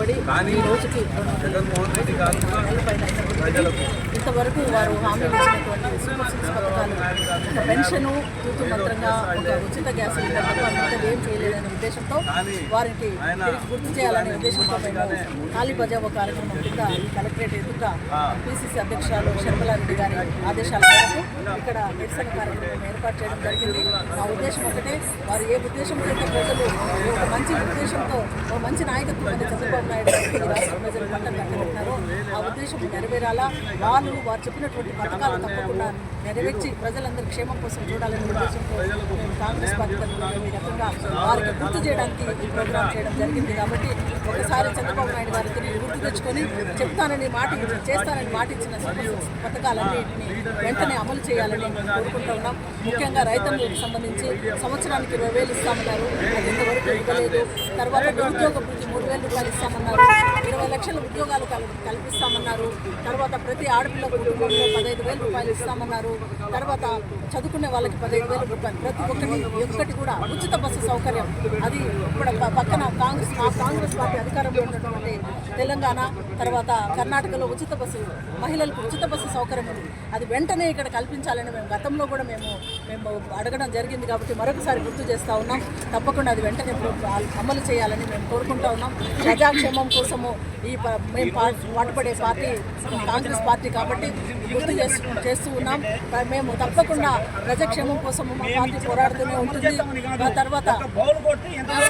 ఏర్పడి ఈ రోజుకి ఇంతవరకు వారు హామీలు ఇచ్చినటువంటి ఒక పెన్షను తూతు మంత్రంగా ఒక ఉచిత గ్యాస్ సిలిండర్ తప్ప ఏం చేయలేదనే ఉద్దేశంతో వారికి గుర్తు చేయాలనే ఉద్దేశంతో మేము ఖాళీ బజావో కార్యక్రమం కింద ఈ కలెక్టరేట్ ఎదుట పిసిసి అధ్యక్షురాలు శర్మలారెడ్డి గారి ఆదేశాల మేరకు ఇక్కడ నిరసన కార్యక్రమం ఏర్పాటు చేయడం జరిగింది. ఆ ఉద్దేశం ఒకటే వారు ఏ ఉద్దేశంతో అయితే ప్రజలు ఒక మంచి ఉద్దేశంతో ఒక మంచి నాయకత్వం అని చంద్రబాబు నాయుడు గారికి రాష్ట్ర ప్రజలు పట్టం కట్టబెట్టినారో ఆ ఉద్దేశం నెరవేరాలా? వాళ్ళు వారు చెప్పినటువంటి పథకాలు తప్పకుండా నెరవేర్చి ప్రజలందరూ క్షేమం కోసం చూడాలనే ఉద్దేశంతో మేము కాంగ్రెస్ పార్టీ తరఫున వారికి గుర్తు చేయడానికి ఈ ప్రోగ్రాం చేయడం జరిగింది. కాబట్టి ఒకసారి చంద్రబాబు నాయుడు గారు తిరిగి గుర్తు తెచ్చుకొని చెప్తానని మాట చేస్తానని మాట ఇచ్చిన పథకాలన్నింటినీ వెంటనే అమలు చేయాలని కోరుకుంటూ ఉన్నాం. ముఖ్యంగా రైతులకు సంబంధించి సంవత్సరానికి ఇరవై వేలు ఇస్తామన్నారు. అది ఇంతవరకు ఇవ్వలేదు. తర్వాత నిరుద్యోగ వృత్తి మూడు వేల రూపాయలు ఇస్తామన్నారు. ఇరవై లక్షల ఉద్యోగాలు కల్పిస్తామన్నారు. తర్వాత ప్రతి ఆడపిల్ల కుటుంబంలో పదహైదు వేల రూపాయలు ఇస్తామన్నారు. తర్వాత చదువుకునే వాళ్ళకి పదహైదు వేల రూపాయలు. ప్రతి ఒక్కటి ఒక్కటి కూడా ఉచిత బస్సు సౌకర్యం. అది ఇప్పుడు పక్కన కాంగ్రెస్ మా కాంగ్రెస్ పార్టీ అధికారంలో ఉన్నటువంటి తెలంగాణ తర్వాత కర్ణాటకలో ఉచిత బస్సు మహిళలకు ఉచిత బస్సు సౌకర్యం ఉంది. అది వెంటనే ఇక్కడ కల్పించాలని మేము గతంలో కూడా మేము మేము అడగడం జరిగింది కాబట్టి మరొకసారి గుర్తు చేస్తూ ఉన్నాం. తప్పకుండా అది వెంటనే ఇప్పుడు అమలు చేయాలని మేము కోరుకుంటా ఉన్నాం. ప్రజాక్షేమం కోసము ఈ ప- మేము పా- పాటుపడే పార్టీ కాంగ్రెస్ పార్టీ కాబట్టి గుర్తు చేస్తూ చేస్తూ ఉన్నాం. మేము తప్పకుండా ప్రజాక్షేమం కోసం మా పార్టీ పోరాడుతూనే ఉంటుంది. ఆ తర్వాత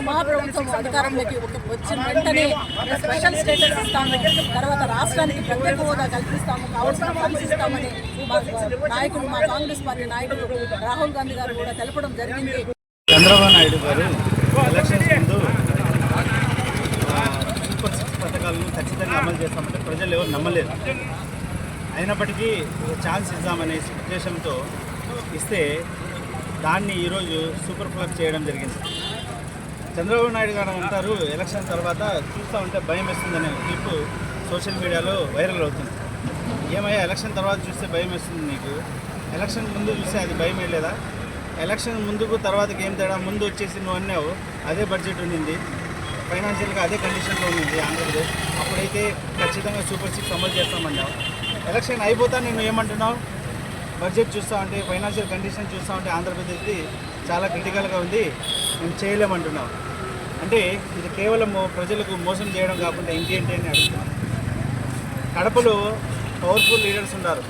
మా ప్రభుత్వం అధికారంలోకి వచ్చిన వెంటనే స్పెషల్ స్టేటస్ ఇస్తాము. తర్వాత రాష్ట్రానికి ప్రత్యేక హోదా కల్పిస్తాము. కావాల్సిన ఫండ్స్ మా నాయకులు మా కాంగ్రెస్ పార్టీ నాయకులు రాహుల్ గాంధీ గారు కూడా తెలపడం జరిగింది. చంద్రబాబు నాయుడు గారు ఎలక్షన్స్ ముందు సూపర్ సిక్స్ పథకాలను ఖచ్చితంగా అమలు చేస్తామంటే ప్రజలు ఎవరు నమ్మలేదు అయినప్పటికీ ఒక ఛాన్స్ ఇద్దామనే ఉద్దేశంతో ఇస్తే దాన్ని ఈరోజు సూపర్ ఫ్లప్ చేయడం జరిగింది. చంద్రబాబు నాయుడు గారు అంటారు ఎలక్షన్ తర్వాత చూస్తూ ఉంటే భయం వేస్తుందనే క్లిప్ సోషల్ మీడియాలో వైరల్ అవుతుంది. ఏమయ్యా ఎలక్షన్ తర్వాత చూస్తే భయం వేస్తుంది నీకు? ఎలక్షన్ ముందు చూస్తే అది భయం లేదా ఎలక్షన్ ముందుకు తర్వాతకి ఏం తేడా? ముందు వచ్చేసి నువ్వు అన్నావు అదే బడ్జెట్ ఉండింది. ఫైనాన్షియల్గా అదే కండిషన్లో ఉంది ఆంధ్రప్రదేశ్. అప్పుడైతే ఖచ్చితంగా సూపర్ సిక్స్ అమలు చేస్తామన్నావు. ఎలక్షన్ అయిపోతా నేను ఏమంటున్నావు? బడ్జెట్ చూస్తా ఉంటే ఫైనాన్షియల్ కండిషన్ చూస్తా ఉంటే ఆంధ్రప్రదేశ్ది చాలా క్రిటికల్గా ఉంది. మేము చేయలేమంటున్నాం అంటే ఇది కేవలం ప్రజలకు మోసం చేయడం కాకుండా ఇంకేంటి అని అడుగుతున్నాం. కడపలో పవర్ఫుల్ లీడర్స్ ఉన్నారు.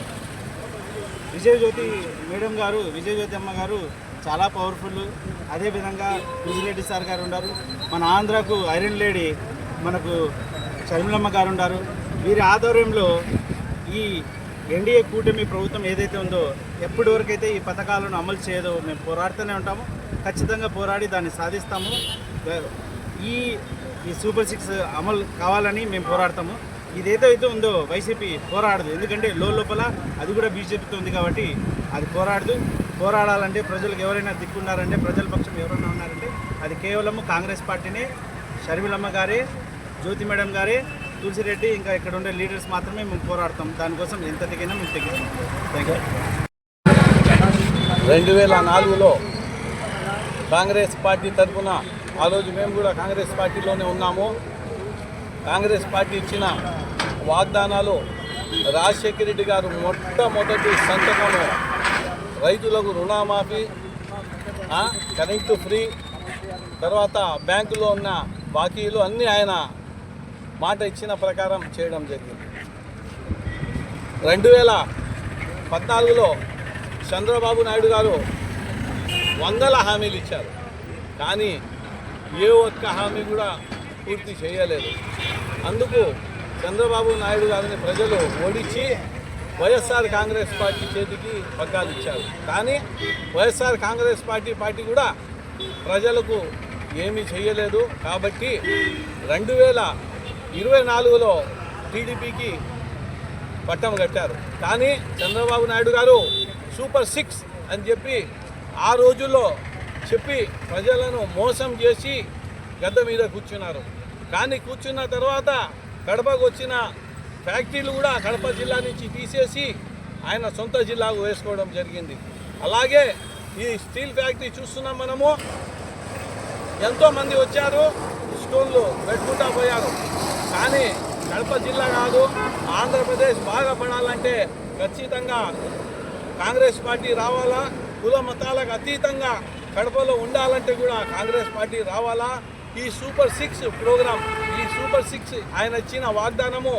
విజయజ్యోతి మేడం గారు విజయజ్యోతి అమ్మ గారు చాలా పవర్ఫుల్. అదేవిధంగా విజిరెడ్డి సార్ గారు ఉన్నారు. మన ఆంధ్రాకు ఐరన్ లేడీ మనకు షర్మిలమ్మ గారు ఉన్నారు. వీరి ఆధ్వర్యంలో ఈ ఎన్డీఏ కూటమి ప్రభుత్వం ఏదైతే ఉందో ఎప్పటి వరకైతే ఈ పథకాలను అమలు చేయదో మేము పోరాడుతూనే ఉంటాము. ఖచ్చితంగా పోరాడి దాన్ని సాధిస్తాము. ఈ ఈ సూపర్ సిక్స్ అమలు కావాలని మేము పోరాడతాము. ఇదేదైతే అయితే ఉందో వైసీపీ పోరాడదు. ఎందుకంటే లో లోపల అది కూడా బీజేపీతో ఉంది కాబట్టి అది పోరాడదు. పోరాడాలంటే ప్రజలకు ఎవరైనా దిక్కున్నారంటే ప్రజల పక్షం ఎవరైనా ఉన్నారంటే అది కేవలము కాంగ్రెస్ పార్టీనే. షర్మిలమ్మ గారే జ్యోతి మేడం గారే తులసిరెడ్డి ఇంకా ఇక్కడ ఉండే లీడర్స్ మాత్రమే మేము పోరాడతాం. దానికోసం ఎంత దిగినా మేము తెగిస్తాం థ్యాంక్ యూ రెండు వేల నాలుగులో కాంగ్రెస్ పార్టీ తరఫున ఆ రోజు మేము కూడా కాంగ్రెస్ పార్టీలోనే ఉన్నాము. కాంగ్రెస్ పార్టీ ఇచ్చిన వాగ్దానాలు రాజశేఖర రెడ్డి గారు మొట్టమొదటి సంతకము. రైతులకు రుణమాఫీ కరెంటు ఫ్రీ తర్వాత బ్యాంకులో ఉన్న బాకీలు అన్నీ ఆయన మాట ఇచ్చిన ప్రకారం చేయడం జరిగింది. రెండు వేల పద్నాలుగులో చంద్రబాబు నాయుడు గారు వందల హామీలు ఇచ్చారు. కానీ ఏ ఒక్క హామీ కూడా పూర్తి చేయలేదు. అందుకు చంద్రబాబు నాయుడు గారిని ప్రజలు ఓడించి వైఎస్ఆర్ కాంగ్రెస్ పార్టీ చేతికి పగ్గాలు ఇచ్చారు. కానీ వైఎస్ఆర్ కాంగ్రెస్ పార్టీ పార్టీ కూడా ప్రజలకు ఏమీ చేయలేదు. కాబట్టి రెండు వేల ఇరవై నాలుగులో టీడీపీకి పట్టం కట్టారు. కానీ చంద్రబాబు నాయుడు గారు సూపర్ సిక్స్ అని చెప్పి ఆ రోజుల్లో చెప్పి ప్రజలను మోసం చేసి గద్ద మీద కూర్చున్నారు. కానీ కూర్చున్న తర్వాత కడపకు వచ్చిన ఫ్యాక్టరీలు కూడా కడప జిల్లా నుంచి తీసేసి ఆయన సొంత జిల్లాకు వేసుకోవడం జరిగింది. అలాగే ఈ స్టీల్ ఫ్యాక్టరీ చూస్తున్నాం మనము. ఎంతోమంది వచ్చారు స్టోన్లు పెట్టుకుంటా పోయారు. కానీ కడప జిల్లా కాదు ఆంధ్రప్రదేశ్ బాగా పడాలంటే ఖచ్చితంగా కాంగ్రెస్ పార్టీ రావాలా? కుల మతాలకు అతీతంగా కడపలో ఉండాలంటే కూడా కాంగ్రెస్ పార్టీ రావాలా? ఈ సూపర్ సిక్స్ ప్రోగ్రామ్ ఈ సూపర్ సిక్స్ ఆయన ఇచ్చిన వాగ్దానము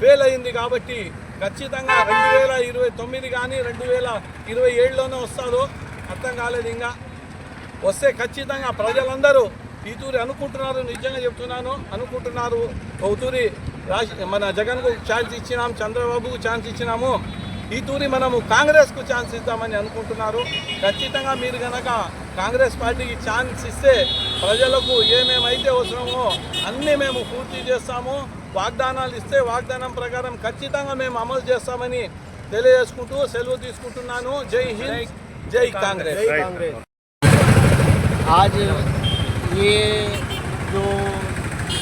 ఫెయిల్ అయింది కాబట్టి ఖచ్చితంగా రెండు వేల ఇరవై తొమ్మిది కానీ రెండు వేల ఇరవై ఏడులోనే వస్తుందో అర్థం కాలేదు ఇంకా. వస్తే ఖచ్చితంగా ప్రజలందరూ ఈ తూరి అనుకుంటున్నారు నిజంగా చెప్తున్నాను. అనుకుంటున్నారు ఒక తూరి రాజ మన జగన్కు ఛాన్స్ ఇచ్చినాం చంద్రబాబుకు ఛాన్స్ ఇచ్చినాము. ఈ తూరి మనము కాంగ్రెస్కు ఛాన్స్ ఇద్దామని అనుకుంటున్నారు. ఖచ్చితంగా మీరు కనుక కాంగ్రెస్ పార్టీకి ఛాన్స్ ఇస్తే ప్రజలకు ఏమేమైతే అవసరమో అన్నీ మేము పూర్తి చేస్తాము. వాగ్దానాలు ఇస్తే వాగ్దానం ప్రకారం ఖచ్చితంగా మేము అమలు చేస్తామని తెలియజేసుకుంటూ సెలవు తీసుకుంటున్నాను. జై హింద్ జై కాంగ్రెస్. आज ये जो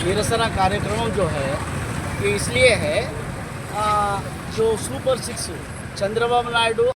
निरसना कार्यक्रम जो है ये इसलिए है आ, जो सुपर सिक्स चंद्रबाबू नायडू